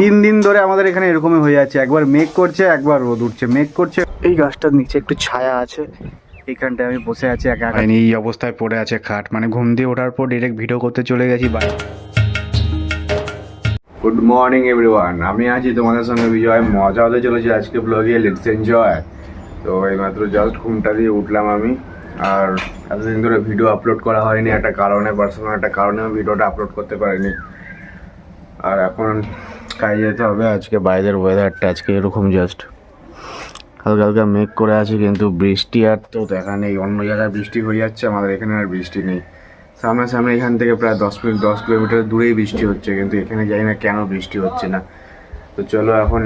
তিন দিন ধরে আমাদের এখানে এরকমই হয়ে যাচ্ছে একবার মেঘ করছে একবার রোদ উঠছে। মেঘ করছে। এই গাছটার নিচে একটু ছায়া আছে। এইখানটায় আমি বসে আছি একা একা। এই অবস্থায় পড়ে আছে খাট। মানে ঘুম দিয়ে ওঠার পর ডিরেক্ট ভিডিও করতে চলে গেছি বাড়ি গুড মর্নিং এভরিওয়ান আমি আছি তোমাদের সঙ্গে বিজয়। মজা হতে চলেছে আজকে ব্লগে লেটস এনজয় তো এইমাত্র জাস্ট ঘুমটা দিয়ে উঠলাম আমি। আর এতদিন ধরে ভিডিও আপলোড করা হয়নি। একটা কারণে পার্সোনাল একটা কারণে আমি ভিডিওটা আপলোড করতে পারিনি। আর এখন কাজে যেতে হবে। আজকে বাইরের ওয়েদারটা আজকে এরকম জাস্ট হালকা হালকা মেঘ করে আছে, কিন্তু বৃষ্টি আর তো দেখা নেই। অন্য জায়গায় বৃষ্টি হয়ে যাচ্ছে, আমাদের এখানে আর বৃষ্টি নেই। সামনাসামনি এখান থেকে প্রায় দশ মিনিট, দশ কিলোমিটার দূরেই বৃষ্টি হচ্ছে, কিন্তু এখানে যাই না কেন বৃষ্টি হচ্ছে না। তো চলো এখন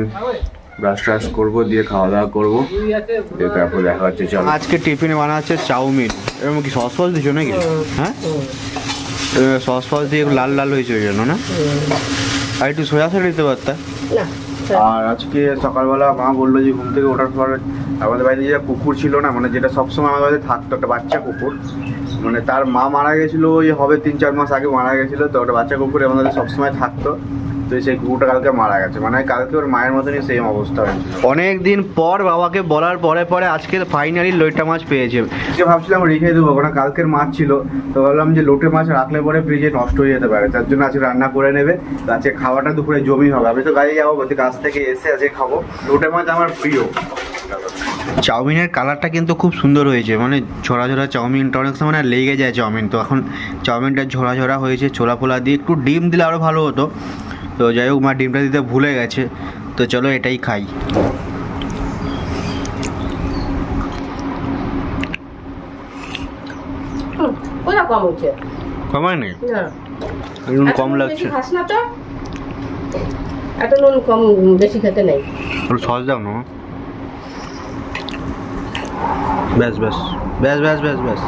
ব্রাশ ট্রাশ করব, দিয়ে খাওয়া দাওয়া করব, দিয়ে তারপর দেখা হচ্ছে, চলো। আজকে টিফিনে বানা হচ্ছে চাউমিন। এরকম কি সস ফস দিচ্ছ নাকি? হ্যাঁ? সস ফস দিয়ে লাল লাল হয়েছে ওই জন্য না? আর একটু সোজা সাইড দিতে পারতা? না আর আজকে সকালবেলা মা বলল যে ঘুম থেকে ওঠার পর আমাদের বাড়িতে যেটা কুকুর ছিল না মানে যেটা সবসময় আমাদের বাড়িতে থাকতো একটা বাচ্চা কুকুর মানে তার মা মারা গেছিল ওই হবে তিন চার মাস আগে মারা গেছিল তো ওটা বাচ্চা কুকুর আমাদের সবসময় থাকতো। তো সেই কুকুরটা কালকে মারা গেছে। মানে কালকে ওর মায়ের মতনই সেম অবস্থা হয়েছিল। অনেক দিন পর বাবাকে বলার পরে পরে আজকে ফাইনালি লইটা মাছ পেয়েছে। যে ভাবছিলাম রেখে দেবো কারণ কালকের মাছ ছিল। তো ভাবলাম যে লোটে মাছ রাখলে পরে ফ্রিজে নষ্ট হয়ে যেতে পারে। তার জন্য আজকে রান্না করে নেবে। আজকে খাওয়াটা দুপুরে জমি হবে। আমি তো গাড়ি যাব বলতে কাছ থেকে এসে আজকে খাব। লোটে মাছ আমার প্রিয়। চাউমিনের কালারটা কিন্তু খুব সুন্দর হয়েছে। মানে ঝরা ঝরা চাউমিনটা অনেক সময় না লেগে যায় চাউমিন। তো এখন চাউমিনটা ঝরা ঝরা হয়েছে ছোলা ফোলা দিয়ে একটু ডিম দিলে আরও ভালো হতো। তো যাই হোক মা ডিমটা দিতে ভুলে গেছে। তো চলো এটাই খাই। কম হচ্ছে? কমায় নেই? নুন কম লাগছে। খাস না তো। এত নুন কম বেশি খেতে নেই। সস দাও না ব্যাস ব্যাস। ব্যাস ব্যাস ব্যাস ব্যাস।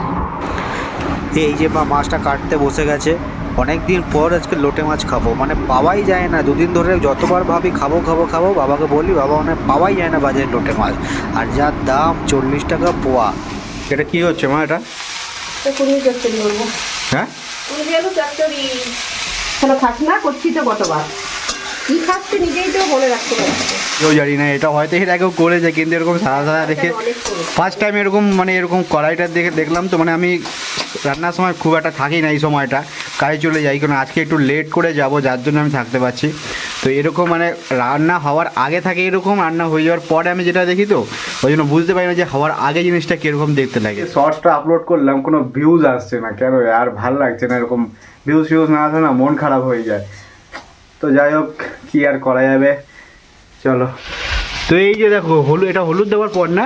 এই যে মা মাছটা কাটতে বসে গেছে। অনেক দিন পর আজকে লোটে মাছ খাব। মানে পাওয়াই যায় না। দুদিন ধরে যতবার ভাবি খাব খাব খাব বাবাকে বলি বাবা মানে পাওয়াই যায় না বাজারে লোটে মাছ। আর যার দাম চল্লিশ টাকা পোয়া। এটা কি হচ্ছে মা এটা? হ্যাঁ? কুড়ি আলু চচ্চড়ি কোনো খাস না করছি তো কতবার। কি খাচ্ছে নিজেই তো রাখতে পারছে কেউ জানি না এটা হয়তো এর আগেও করেছে কিন্তু এরকম সাদা সাদা দেখে ফার্স্ট টাইম এরকম মানে এরকম কড়াইটা দেখে দেখলাম তো মানে আমি রান্নার সময় খুব একটা থাকি না এই সময়টা। কাজে চলে যাই কারণ আজকে একটু লেট করে যাব যার জন্য আমি থাকতে পারছি। তো এরকম মানে রান্না হওয়ার আগে থাকে এরকম রান্না হয়ে যাওয়ার পরে আমি যেটা দেখি তো ওই জন্য বুঝতে পারি না যে হওয়ার আগে জিনিসটা কীরকম দেখতে লাগে। শর্টসটা আপলোড করলাম কোনো ভিউজ আসছে না কেন আর ভালো লাগছে না এরকম ভিউজ ফিউজ না আসে না মন খারাপ হয়ে যায়। তো যাই হোক কি আর করা যাবে? চলো। তো এই যে দেখো হলুদ এটা হলুদ দেওয়ার পর না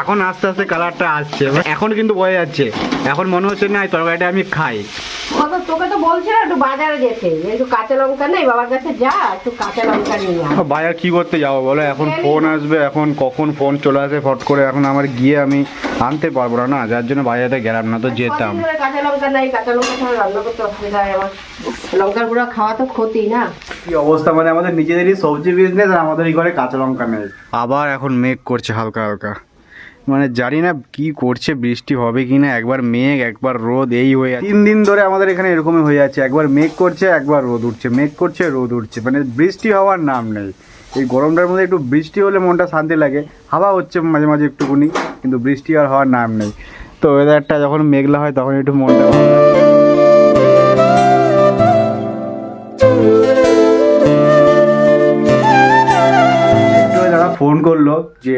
এখন আস্তে আস্তে কালারটা আসছে। এখন কিন্তু বোঝা যাচ্ছে। এখন মনে হচ্ছে না এই তরকারিটা আমি খাই। বাবা, তোকে তো বলছে না একটু বাজারে যেতে। একটু কাঁচা লঙ্কা নেই বাবার কাছে যা একটু কাঁচা লঙ্কা নিয়ে আয়। বাজার কি করতে যাব বলো? এখন ফোন আসবে এখন কখন ফোন চলে আসে ফট করে? এখন আমার গিয়ে আমি আনতে পারব না না? যার জন্য বাজারে গেলাম না তো যেতাম। কাঁচা লঙ্কা নাই কাঁচা লঙ্কা ছাড়া রান্না করতে অসুবিধা হয় আমার। লঙ্কার গুঁড়া খাওয়া তো ক্ষতি না? কি অবস্থা? মানে আমাদের নিজেদেরই সবজি বিজনেস আর আমাদের এই ঘরে কাঁচা লঙ্কা নেই। আবার এখন মেঘ করছে হালকা হালকা। মানে জানি না কি করছে, বৃষ্টি হবে কি না একবার মেঘ, একবার রোদ, এই হয়ে যাচ্ছে তিন দিন ধরে আমাদের এখানে এরকমই হয়ে যাচ্ছে একবার মেঘ করছে, একবার রোদ উঠছে, মেঘ করছে, রোদ উঠছে মানে বৃষ্টি হওয়ার নাম নেই। এই গরমটার মধ্যে একটু বৃষ্টি হলে মনটা শান্তি লাগে, হাওয়া হচ্ছে মাঝে মাঝে একটুকুনি, কিন্তু বৃষ্টি আর হওয়ার নাম নেই। তো ওয়েদারটা যখন মেঘলা হয়, তখন একটু মনটা ভালো লাগে। ফোন করল যে,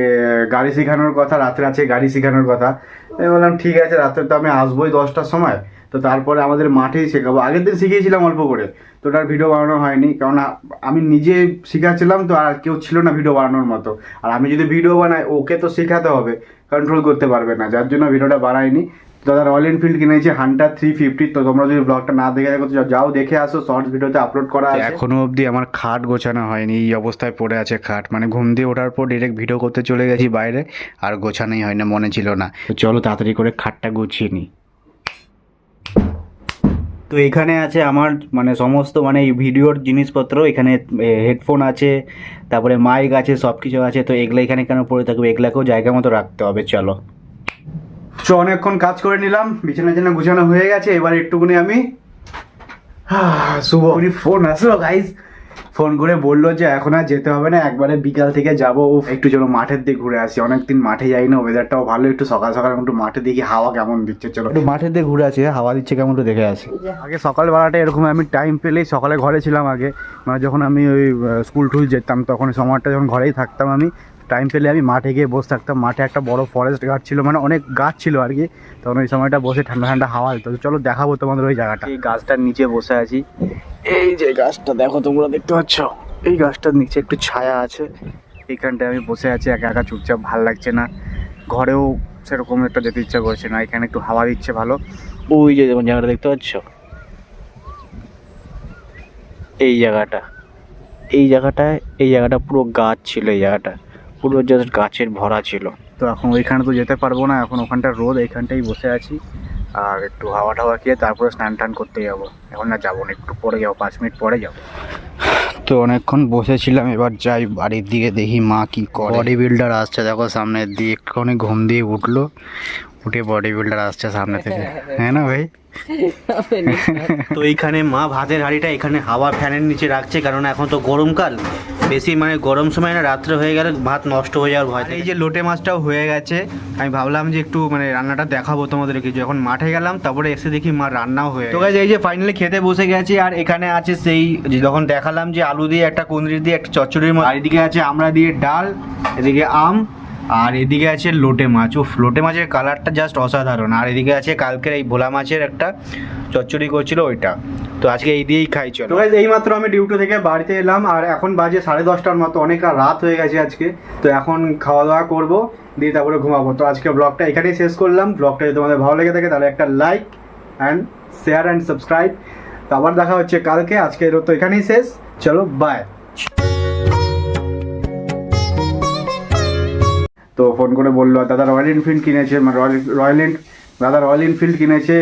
গাড়ি শেখানোর কথা, রাত্রে আছে গাড়ি শেখানোর কথা। আমি বললাম, ঠিক আছে, রাত্রে তো আমি আসবোই দশটার সময়। তো তারপরে আমাদের মাঠেই শেখাবো। আগের দিন শিখিয়েছিলাম অল্প করে, তো ওটার ভিডিও বানানো হয়নি। কারণ আমি নিজে শিখাচ্ছিলাম তো, আর কেউ ছিল না ভিডিও বানানোর মতো। আর আমি যদি ভিডিও বানাই, ওকে তো শেখাতে হবে। কন্ট্রোল করতে পারবে না, যার জন্য ভিডিওটা বানাইনি। দাদা রয়্যাল এনফিল্ড কিনেছি হান্টার থ্রি ফিফটি তো তোমরা যদি ব্লগটা না দেখে থাকো তো যাও দেখে আসো শর্টস ভিডিওতে আপলোড করা আছে। এখনও অবধি আমার খাট গোছানো হয়নি এই অবস্থায় পড়ে আছে খাট। মানে ঘুম দিয়ে ওঠার পর ডিরেক্ট ভিডিও করতে চলে গেছি বাইরে আর গোছানোই হয় না মনে ছিল না। তো চলো তাড়াতাড়ি করে খাটটা গুছিয়ে নিই। তো এখানে আছে আমার মানে সমস্ত মানে এই ভিডিওর জিনিসপত্র এখানে হেডফোন আছে তারপরে মাইক আছে সব কিছু আছে তো এগুলো এখানে কেন পড়ে থাকবে এগুলাকেও জায়গা মতো রাখতে হবে চলো। তো অনেকক্ষণ কাজ করে নিলাম বিছানা টিছানা গুছানো হয়ে গেছে এবার একটুকুনি আমি শুভ। ফোন আসলো গাইজ ফোন করে বলল যে এখন আর যেতে হবে না একবারে বিকাল থেকে যাব। ও একটু চলো মাঠের দিকে ঘুরে আসি। অনেকদিন মাঠে যাই না ওয়েদারটাও ভালো একটু সকাল সকাল একটু মাঠে দেখি হাওয়া কেমন দিচ্ছে চলো। একটু মাঠের দিকে ঘুরে আসি হাওয়া দিচ্ছে কেমন একটু দেখে আসি। আগে সকালবেলাটা এরকম আমি টাইম পেলেই সকালে ঘরে ছিলাম আগে। মানে যখন আমি ওই স্কুল টুল যেতাম তখন সময়টা যখন ঘরেই থাকতাম আমি টাইম পেলে আমি মাঠে গিয়ে বসে থাকতাম। মাঠে একটা বড় ফরেস্ট গাছ ছিল মানে অনেক গাছ ছিল আর কি। তখন ওই সময়টা বসে ঠান্ডা ঠান্ডা হাওয়া দিত। তো চলো দেখাবো তোমাদের ওই জায়গাটা। এই গাছটার নিচে বসে আছি। এই যে গাছটা, দেখো তোমরা দেখতে পাচ্ছ? এই গাছটার নিচে একটু ছায়া আছে। এইখানটায় আমি বসে আছি, একা একা চুপচাপ ভালো লাগছে না। ঘরেও সেরকম একটা যেতে ইচ্ছা করছে না। এখানে একটু হাওয়া দিচ্ছে ভালো। ওই যে জায়গাটা দেখতে পাচ্ছ? এই জায়গাটা। এই জায়গাটায়, এই জায়গাটা পুরো গাছ ছিল, এই জায়গাটা। পুরো জাস্ট গাছের ভরা ছিল। তো এখন ওইখানে তো যেতে পারব না এখন ওখানটা রোদ এইখানটাই বসে আছি। আর একটু হাওয়া টাওয়া খেয়ে তারপরে স্নান টান করতে যাব। এখন না যাব না একটু পরে যাব পাঁচ মিনিট পরে যাব। তো অনেকক্ষণ বসেছিলাম এবার যাই বাড়ির দিকে দেখি মা কি করে। বডি বিল্ডার আসছে দেখো সামনের দিকে একটুখানি ঘুম দিয়ে উঠল উঠে বডি বিল্ডার আসছে সামনে থেকে। হ্যাঁ না ভাই? তো এইখানে মা ভাতের হাঁড়িটা এখানে হাওয়া ফ্যানের নিচে রাখছে কারণ এখন তো গরমকাল। বেশি মানে গরম সময় না রাত্রে হয়ে গেলে ভাত নষ্ট হয়ে যাওয়ার ভয় এই যে লোটে মাছটাও হয়ে গেছে আমি ভাবলাম যে একটু মানে রান্নাটা দেখাবো তোমাদেরকে। যখন এখন মাঠে গেলাম তারপরে এসে দেখি মা রান্নাও হয়ে তো এই যে ফাইনালি খেতে বসে গেছি আর এখানে আছে সেই যখন দেখালাম যে আলু দিয়ে একটা কুঁদরি দিয়ে একটা চচ্চড়ির মতো আর এদিকে আছে আমরা দিয়ে ডাল এদিকে আম আর এদিকে আছে লোটে মাছ। উফ, লোটে মাছের কালারটা জাস্ট অসাধারণ। আর এদিকে আছে কালকের এই ভোলা মাছের একটা চচ্চড়ি করছিল ওইটা। তো আজকে এই দিয়েই খাই, চলো। এই মাত্র আমি ডিউটি থেকে বাড়িতে এলাম, আর এখন বাজে সাড়ে দশটার মতো, অনেক রাত হয়ে গেছে আজকে। তো এখন খাওয়া দাওয়া করব, দিয়ে তারপরে ঘুমাবো। তো আজকে ব্লগটা এখানেই শেষ করলাম। ব্লগটা যদি তোমাদের ভালো লেগে থাকে, তাহলে একটা like and share and subscribe তো আবার দেখা হচ্ছে কালকে। আজকে তো এখানেই শেষ। চলো বাই তো ফোন করে বলল, দাদা রয়্যাল এনফিল্ড কিনেছে মানে রয়্যাল রয়্যাল দাদা রয়্যাল এনফিল্ড কিনেছে